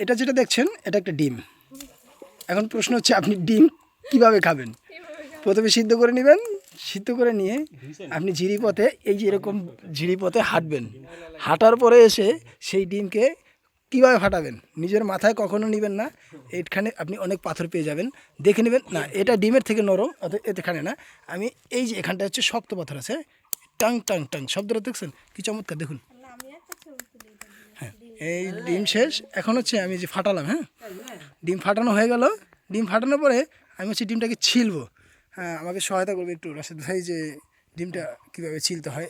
এটা যেটা দেখছেন, এটা একটা ডিম। এখন প্রশ্ন হচ্ছে, আপনি ডিম কীভাবে খাবেন? প্রথমে সিদ্ধ করে নেবেন, সিদ্ধ করে নিয়ে আপনি ঝিরি পথে এই যে এরকম ঝিরি পথে হাঁটবেন। হাঁটার পরে এসে সেই ডিমকে কীভাবে ফাটাবেন? নিজের মাথায় কখনো নেবেন না। এইখানে আপনি অনেক পাথর পেয়ে যাবেন। দেখে নেবেন, না, এটা ডিমের থেকে নরম অত- এখানে না। আমি এই যে এখানটা হচ্ছে শক্ত পাথর আছে। টাং টাং টাং, শব্দটা দেখছেন? কি চমৎকার, দেখুন। এই ডিম শেষ, এখন হচ্ছে আমি যে ফাটালাম হ্যাঁ? ডিম ফাটানো হয়ে গেল। ডিম ফাটানোর পরে আমি হচ্ছে ডিমটাকে ছিলবো। হ্যাঁ আমাকে সহায়তা করবে একটু, রাশেদ ভাই, যে ডিমটা কীভাবে ছিলতে হয়।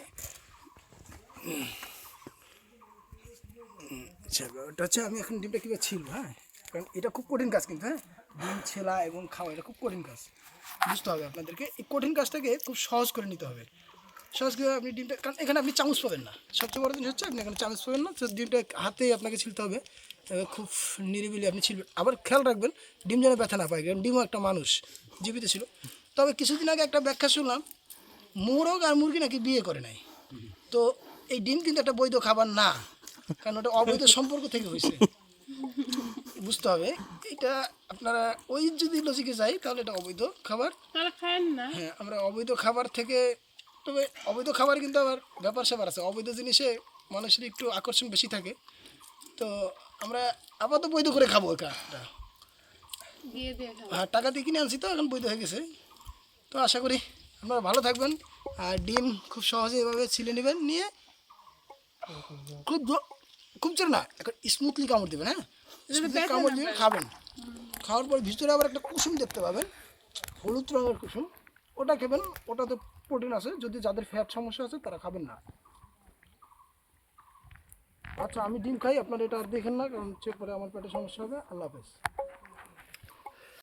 আচ্ছা ওটা হচ্ছে আমি এখন ডিমটা কীভাবে ছিলবো হ্যাঁ? কারণ এটা খুব কঠিন কাজ কিন্তু হ্যাঁ? ডিম ছেলা এবং খাওয়া, এটা খুব কঠিন কাজ। বুঝতে হবে আপনাদেরকে, এই কঠিন কাজটাকে খুব সহজ করে নিতে হবে। সহজ আপনি ডিমটা কারণ এখানে আপনি চামচ পাবেন না। সবচেয়ে বড় জিনিস হচ্ছে আপনি এখানে চামচ পাবেন না তো ডিমটা হাতেই আপনাকে ছিলতে হবে। খুব নিরিবিলি আপনি ছিলবেন। আবার খেয়াল রাখবেন ডিম যেন ব্যথা না পায় কারণ ডিমও একটা মানুষ জীবিত ছিল। তবে কিছুদিন আগে একটা ব্যাখ্যা শুনলাম মোরগ আর মুরগি নাকি বিয়ে করে নাই। তো এই ডিম কিন্তু একটা বৈধ খাবার না কারণ ওটা অবৈধ সম্পর্ক থেকে হয়েছে। বুঝতে হবে এটা আপনারা ওই যদি লজিকে যাই তাহলে এটা অবৈধ খাবার। হ্যাঁ আমরা অবৈধ খাবার থেকে তবে অবৈধ খাবার কিন্তু আবার ব্যাপার স্যাপার আছে। অবৈধ জিনিসে মানুষের একটু আকর্ষণ বেশি থাকে। তো আমরা আপাতত বৈধ করে খাব খাব। হ্যাঁ টাকা দিয়ে কিনে আনছি তো এখন বৈধ হয়ে গেছে। তো আশা করি আপনারা ভালো থাকবেন। আর ডিম খুব সহজে এভাবে ছিলে নেবেন নিয়ে খুব খুব জোর না এখন স্মুথলি কামড় দেবেন হ্যাঁ? কামড় দিয়ে খাবেন। খাওয়ার পর ভিতরে আবার একটা কুসুম দেখতে পাবেন। হলুদ রঙের কুসুম। ওটা খাবেন ওটাতে প্রোটিন আছে, যদি যাদের ফ্যাট সমস্যা আছে তারা খাবেন না। আচ্ছা আমি ডিম খাই, আপনারা এটা আর দেখেন না, কারণ চেক করে আমার পেটে সমস্যা হবে, আল্লাহ হাফেজ।